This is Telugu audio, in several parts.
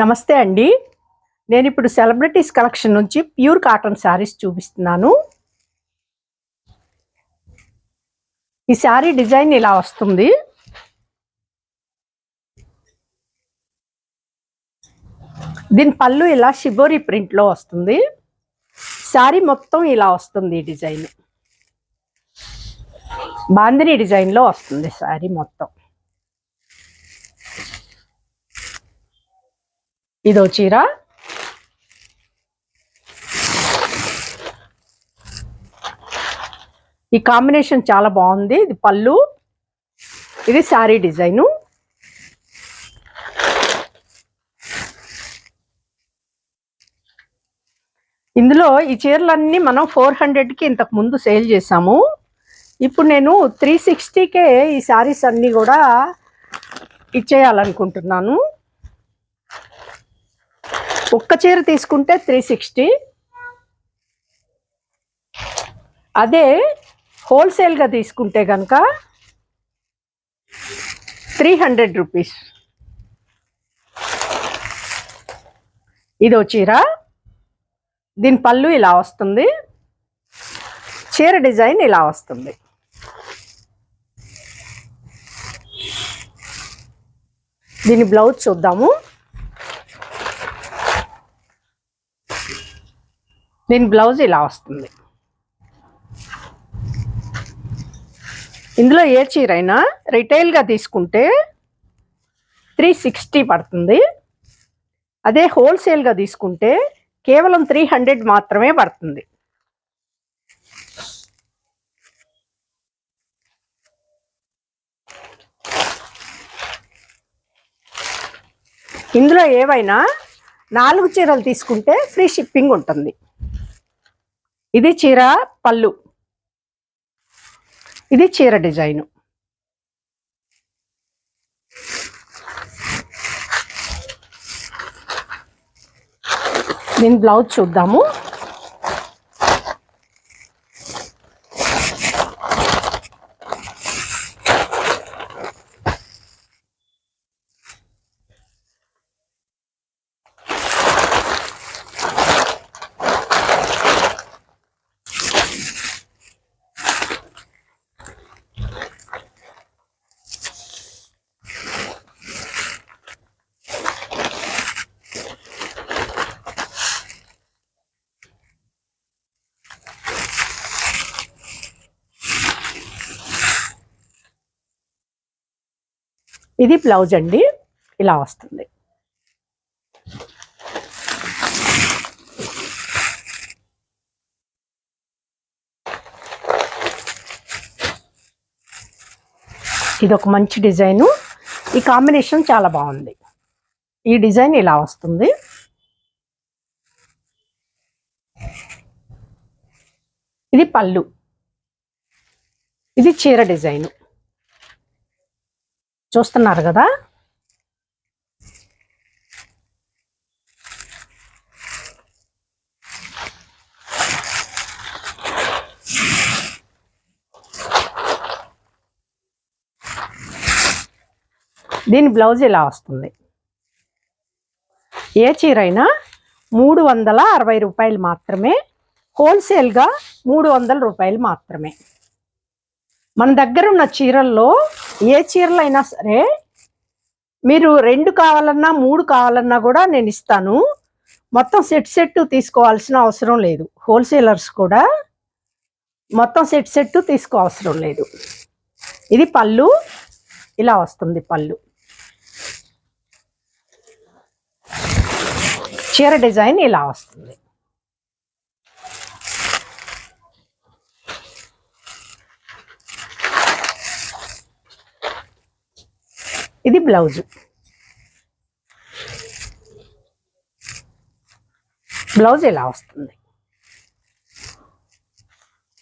నమస్తే అండి. నేను ఇప్పుడు సెలబ్రిటీస్ కలెక్షన్ నుంచి ప్యూర్ కాటన్ శారీస్ చూపిస్తున్నాను. ఈ శారీ డిజైన్ ఇలా వస్తుంది. దీని పళ్ళు ఇలా షిబోరీ ప్రింట్లో వస్తుంది. శారీ మొత్తం ఇలా వస్తుంది ఈ డిజైన్. బాందిని డిజైన్లో వస్తుంది శారీ మొత్తం. ఇదో చీర. ఈ కాంబినేషన్ చాలా బాగుంది. ఇది పళ్ళు. ఇది శారీ డిజైను. ఇందులో ఈ చీరలన్నీ మనం ఫోర్ హండ్రెడ్కి ఇంతకు ముందు సేల్ చేసాము ఇప్పుడు నేను త్రీ సిక్స్టీకే ఈ శారీస్ అన్నీ కూడా ఇచ్చేయాలనుకుంటున్నాను. ఒక్క చీర తీసుకుంటే త్రీ సిక్స్టీ అదే హోల్సేల్గా తీసుకుంటే కనుక త్రీ హండ్రెడ్ రూపీస్ ఇదో చీర. దీని పళ్ళు ఇలా వస్తుంది. చీర డిజైన్ ఇలా వస్తుంది. దీని బ్లౌజ్ చూద్దాము. దీని బ్లౌజ్ ఇలా వస్తుంది. ఇందులో ఏ చీర అయినా రిటైల్గా తీసుకుంటే త్రీ సిక్స్టీ పడుతుంది. అదే హోల్సేల్గా తీసుకుంటే కేవలం త్రీ హండ్రెడ్ మాత్రమే పడుతుంది. ఇందులో ఏవైనా నాలుగు చీరలు తీసుకుంటే ఫ్రీ షిప్పింగ్ ఉంటుంది. ఇది చీర పళ్ళు. ఇది చీర డిజైను. దీని బ్లౌజ్ చూద్దాము. ఇది బ్లౌజ్ అండి. ఇలా వస్తుంది. ఇది ఒక మంచి డిజైను. ఈ కాంబినేషన్ చాలా బాగుంది. ఈ డిజైన్ ఇలా వస్తుంది. ఇది పళ్ళు. ఇది చీర డిజైను. చూస్తున్నారు కదా? దీని బ్లౌజ్ ఇలా వస్తుంది. ఏ చీర అయినా మూడు వందల అరవై రూపాయలు మాత్రమే హోల్సేల్గా మూడు వందల రూపాయలు మాత్రమే. మన దగ్గర ఉన్న చీరల్లో ఏ చీరలు అయినా సరే మీరు రెండు కావాలన్నా మూడు కావాలన్నా కూడా నేను ఇస్తాను. మొత్తం సెట్ సెట్ తీసుకోవాల్సిన అవసరం లేదు. హోల్సేలర్స్ కూడా మొత్తం సెట్ సెట్ తీసుకో అవసరం లేదు. ఇది పళ్ళు. ఇలా వస్తుంది పళ్ళు. చీర డిజైన్ ఇలా వస్తుంది. ఇది బ్లౌజ్. బ్లౌజ్ ఇలా వస్తుంది?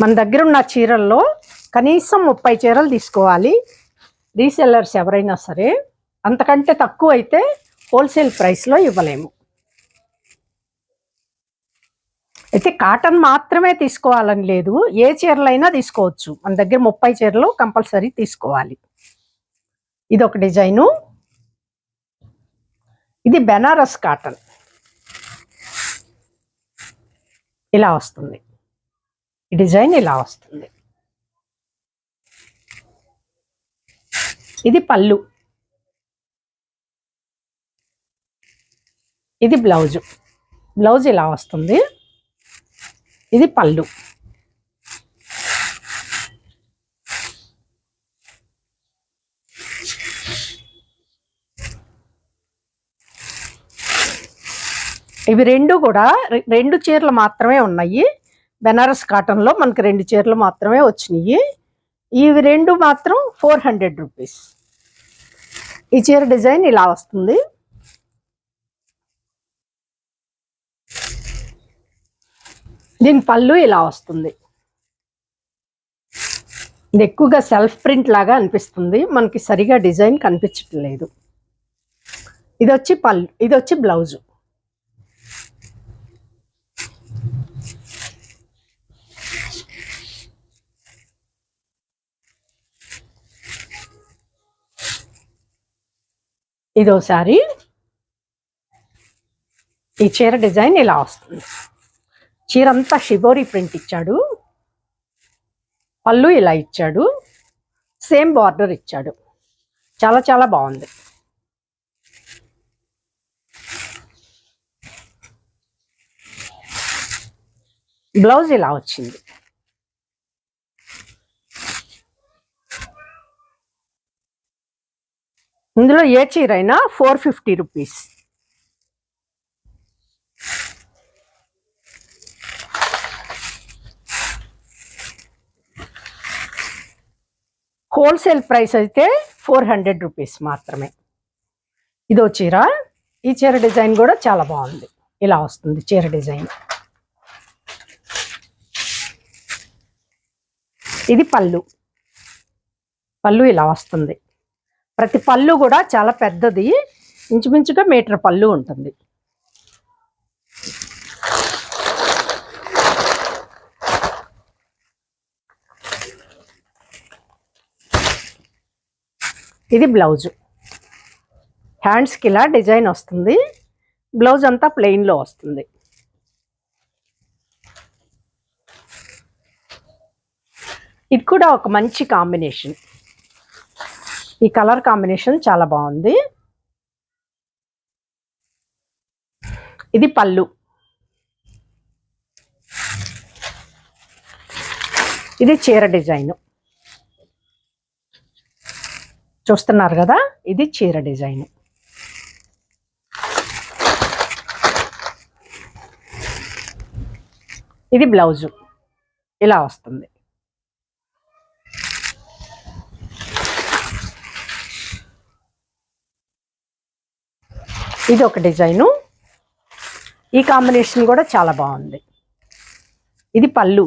మన దగ్గర ఉన్న చీరల్లో కనీసం ముప్పై చీరలు తీసుకోవాలి. రీసెల్లర్స్ ఎవరైనా సరే అంతకంటే తక్కువ అయితే హోల్సేల్ ప్రైస్లో ఇవ్వలేము. అయితే కాటన్ మాత్రమే తీసుకోవాలని లేదు. ఏ చీరలైనా తీసుకోవచ్చు. మన దగ్గర ముప్పై చీరలు కంపల్సరీ తీసుకోవాలి. ఇది ఒక డిజైను. ఇది బెనారస్ కాటన్. ఇలా వస్తుంది. ఈ డిజైన్ ఇలా వస్తుంది. ఇది పళ్ళు. ఇది బ్లౌజు. బ్లౌజ్ ఇలా వస్తుంది. ఇది పళ్ళు. ఇవి రెండు కూడా రెండు చీరలు మాత్రమే ఉన్నాయి. బెనారస్ కాటన్లో మనకి రెండు చీరలు మాత్రమే వచ్చినాయి. ఇవి రెండు మాత్రం ఫోర్ హండ్రెడ్ రూపీస్. ఈ చీర డిజైన్ ఇలా వస్తుంది. దీని పళ్ళు ఇలా వస్తుంది. ఇది ఎక్కువగా సెల్ఫ్ ప్రింట్ లాగా అనిపిస్తుంది. మనకి సరిగా డిజైన్ కనిపించట్లేదు. ఇది వచ్చి పళ్ళు ఇది వచ్చి బ్లౌజు. ఇదోసారి ఈ చీర డిజైన్ ఇలా వస్తుంది. చీర అంతా షిబోరీ ప్రింట్ ఇచ్చాడు. పళ్ళు ఇలా ఇచ్చాడు. సేమ్ బార్డర్ ఇచ్చాడు. చాలా చాలా బాగుంది. బ్లౌజ్ ఇలా వచ్చింది. ఇందులో ఏ చీర అయినా four fifty rupees. Wholesale price అయితే ఫోర్ హండ్రెడ్ రూపీస్ మాత్రమే. ఇదో చీర. ఈ చీర డిజైన్ కూడా చాలా బాగుంది. ఇలా వస్తుంది చీర డిజైన్. ఇది పళ్ళు. పళ్ళు ఇలా వస్తుంది. ప్రతి పళ్ళు కూడా చాలా పెద్దది. ఇంచుమించుగా మీటర్ పళ్ళు ఉంటుంది. ఇది బ్లౌజు. హ్యాండ్స్కి ఇలా డిజైన్ వస్తుంది. బ్లౌజ్ అంతా ప్లెయిన్లో వస్తుంది. ఇది కూడా ఒక మంచి కాంబినేషన్. ఈ కలర్ కాంబినేషన్ చాలా బాగుంది. ఇది పళ్ళు. ఇది చీర డిజైన్. చూస్తున్నారు కదా? ఇది చీర డిజైన్. ఇది బ్లౌజు. ఇలా వస్తుంది. ఇది ఒక డిజైను. ఈ కాంబినేషన్ కూడా చాలా బాగుంది. ఇది పళ్ళు.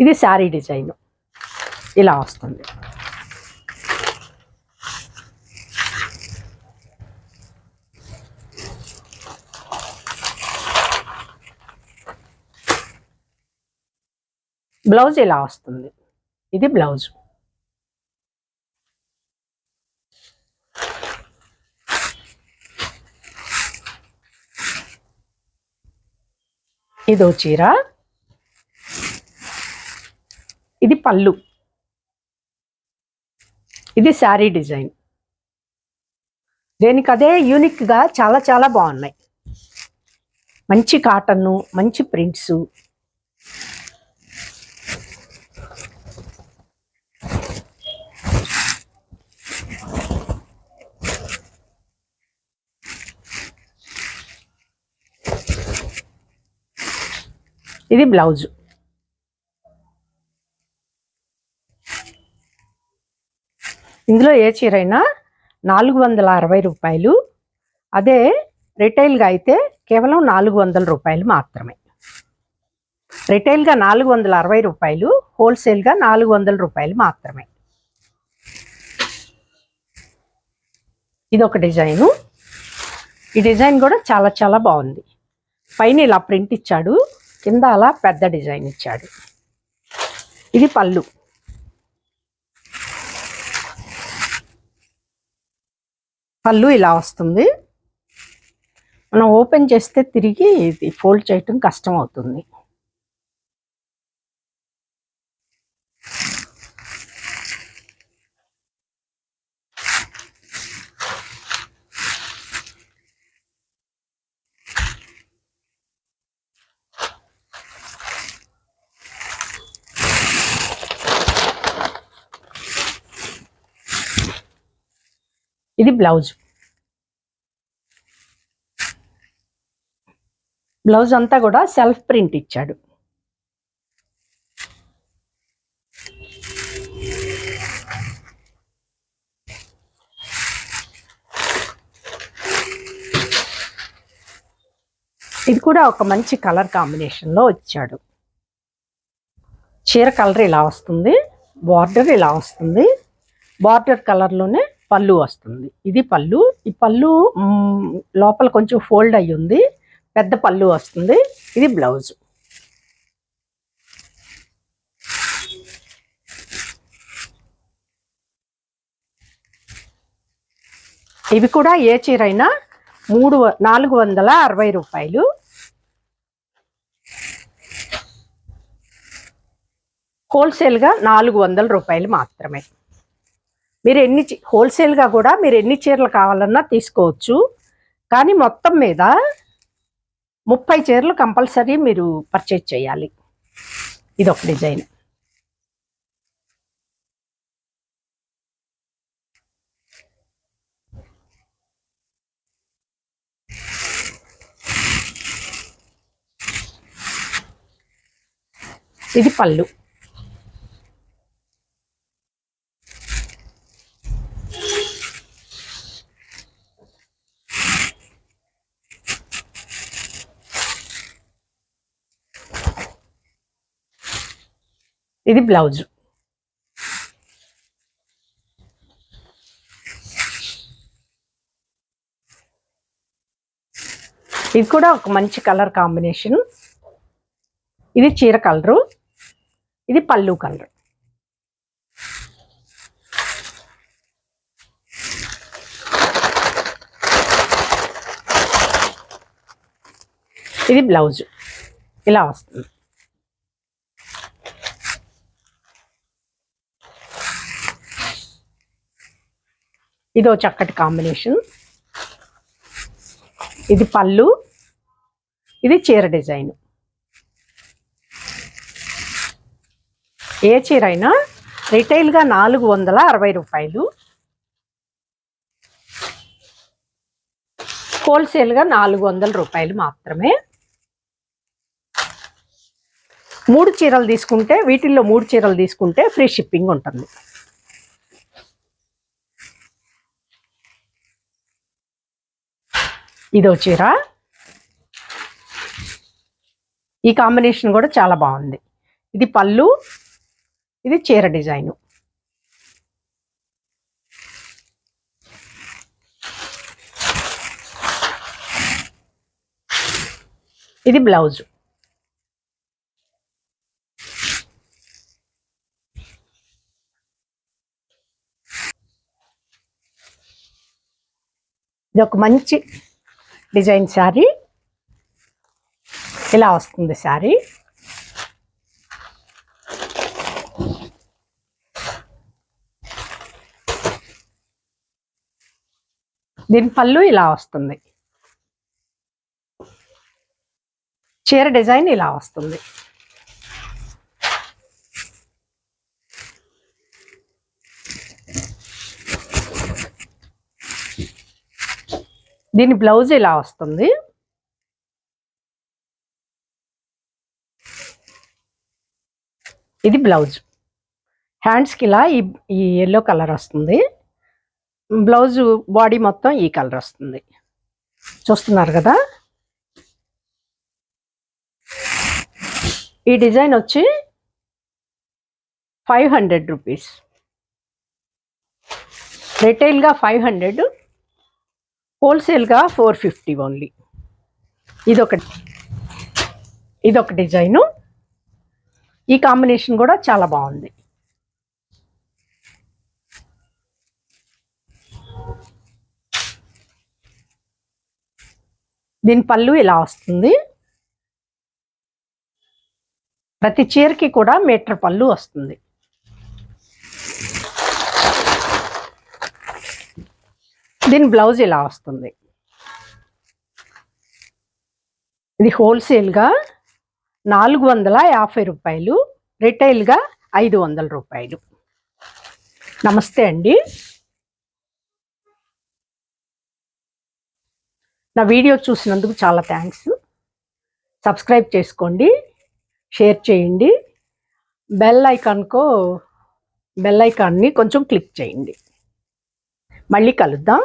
ఇది శారీ డిజైన్. ఇలా వస్తుంది. బ్లౌజ్ ఇలా వస్తుంది. ఇది బ్లౌజ్. ఇదో చీర. ఇది పళ్ళు. ఇది శారీ డిజైన్. దేనికి అదే యూనిక్గా చాలా చాలా బాగున్నాయి. మంచి కాటన్ను మంచి ప్రింట్స్. ఇది బ్లౌజ్. ఇందులో ఏ చీర అయినా నాలుగు వందల అరవై రూపాయలు. అదే రిటైల్గా అయితే కేవలం నాలుగు వందల రూపాయలు మాత్రమే. రిటైల్గా నాలుగు వందల అరవై రూపాయలు హోల్సేల్గా నాలుగు వందల రూపాయలు మాత్రమే. ఇది ఒక డిజైను. ఈ డిజైన్ కూడా చాలా చాలా బాగుంది. పైన ఇలా ప్రింట్ ఇచ్చాడు. కింద అలా పెద్ద డిజైన్ ఇచ్చాడు. ఇది పళ్ళు. పళ్ళు ఇలా వస్తుంది. మనం ఓపెన్ చేస్తే తిరిగి ఇది ఫోల్డ్ చేయటం కష్టం అవుతుంది. ఇది బ్లౌజ్. బ్లౌజ్ అంతా కూడా సెల్ఫ్ ప్రింట్ ఇచ్చాడు. ఇది కూడా ఒక మంచి కలర్ కాంబినేషన్లో వచ్చాడు చీర కలర్ ఇలా వస్తుంది బార్డర్ ఇలా వస్తుంది. బార్డర్ కలర్లోనే పళ్ళు వస్తుంది. ఇది పళ్ళు. ఈ పళ్ళు లోపల కొంచెం ఫోల్డ్ అయ్యి ఉంది. పెద్ద పళ్ళు వస్తుంది. ఇది బ్లౌజ్. ఇవి కూడా ఏ చీర అయినా మూడు వ- నాలుగు వందల అరవై రూపాయలు. హోల్సేల్గా నాలుగు వందల రూపాయలు మాత్రమే. మీరు ఎన్ని చీ- హోల్సేల్గా కూడా మీరు ఎన్ని చీరలు కావాలన్నా తీసుకోవచ్చు. కానీ మొత్తం మీద ముప్పై చీరలు కంపల్సరీ మీరు పర్చేజ్ చేయాలి. ఇది ఒక డిజైన్. ఇది పళ్ళు. ఇది బ్లౌజ్. ఇది కూడా ఒక మంచి కలర్ కాంబినేషన్. ఇది చీర కలరు. ఇది పళ్ళు కలర్. ఇది బ్లౌజ్. ఇలా వస్తుంది. ఇదో చక్కటి కాంబినేషన్ ఇది పళ్ళు. ఇది చీర డిజైన్. ఏ చీర అయినా రిటైల్గా నాలుగు వందల అరవై రూపాయలు. హోల్సేల్గా నాలుగు వందల రూపాయలు మాత్రమే. మూడు చీరలు తీసుకుంటే వీటిల్లో మూడు చీరలు తీసుకుంటే ఫ్రీ షిప్పింగ్ ఉంటుంది. ఇదో చీర ఈ కాంబినేషన్ కూడా చాలా బాగుంది. ఇది పళ్ళు ఇది చీర డిజైను. ఇది బ్లౌజ్. ఇది ఒక మంచి డిజైన్ శారీ. ఇలా వస్తుంది శారీ. దీని పళ్ళు ఇలా వస్తుంది. చీర డిజైన్ ఇలా వస్తుంది. దీని బ్లౌజ్ ఇలా వస్తుంది? ఇది బ్లౌజ్. హ్యాండ్స్కి ఇలా ఈ ఈ ఎల్లో కలర్ వస్తుంది. బ్లౌజ్ బాడీ మొత్తం ఈ కలర్ వస్తుంది. చూస్తున్నారు కదా? ఈ డిజైన్ వచ్చి ఫైవ్ హండ్రెడ్ రూపీస్. రిటైల్గా ఫైవ్ హండ్రెడ్ హోల్సేల్గా ఫోర్ ఫిఫ్టీ ఓన్లీ. ఇదొక ఇదొక డిజైను. ఈ కాంబినేషన్ కూడా చాలా బాగుంది. దీని పళ్ళు ఇలా వస్తుంది. ప్రతి చీరకి కూడా మీటర్ పళ్ళు వస్తుంది. దీని బ్లౌజ్ ఇలా వస్తుంది. ఇది హోల్సేల్గా నాలుగు వందల యాభై రూపాయలు రిటైల్గా ఐదు వందల రూపాయలు. నమస్తే అండి. నా వీడియో చూసినందుకు చాలా థ్యాంక్స్. సబ్స్క్రైబ్ చేసుకోండి షేర్ చేయండి బెల్ ఐకాన్కో బెల్ ఐకాన్ని కొంచెం క్లిక్ చేయండి. మళ్ళీ కలుద్దాం.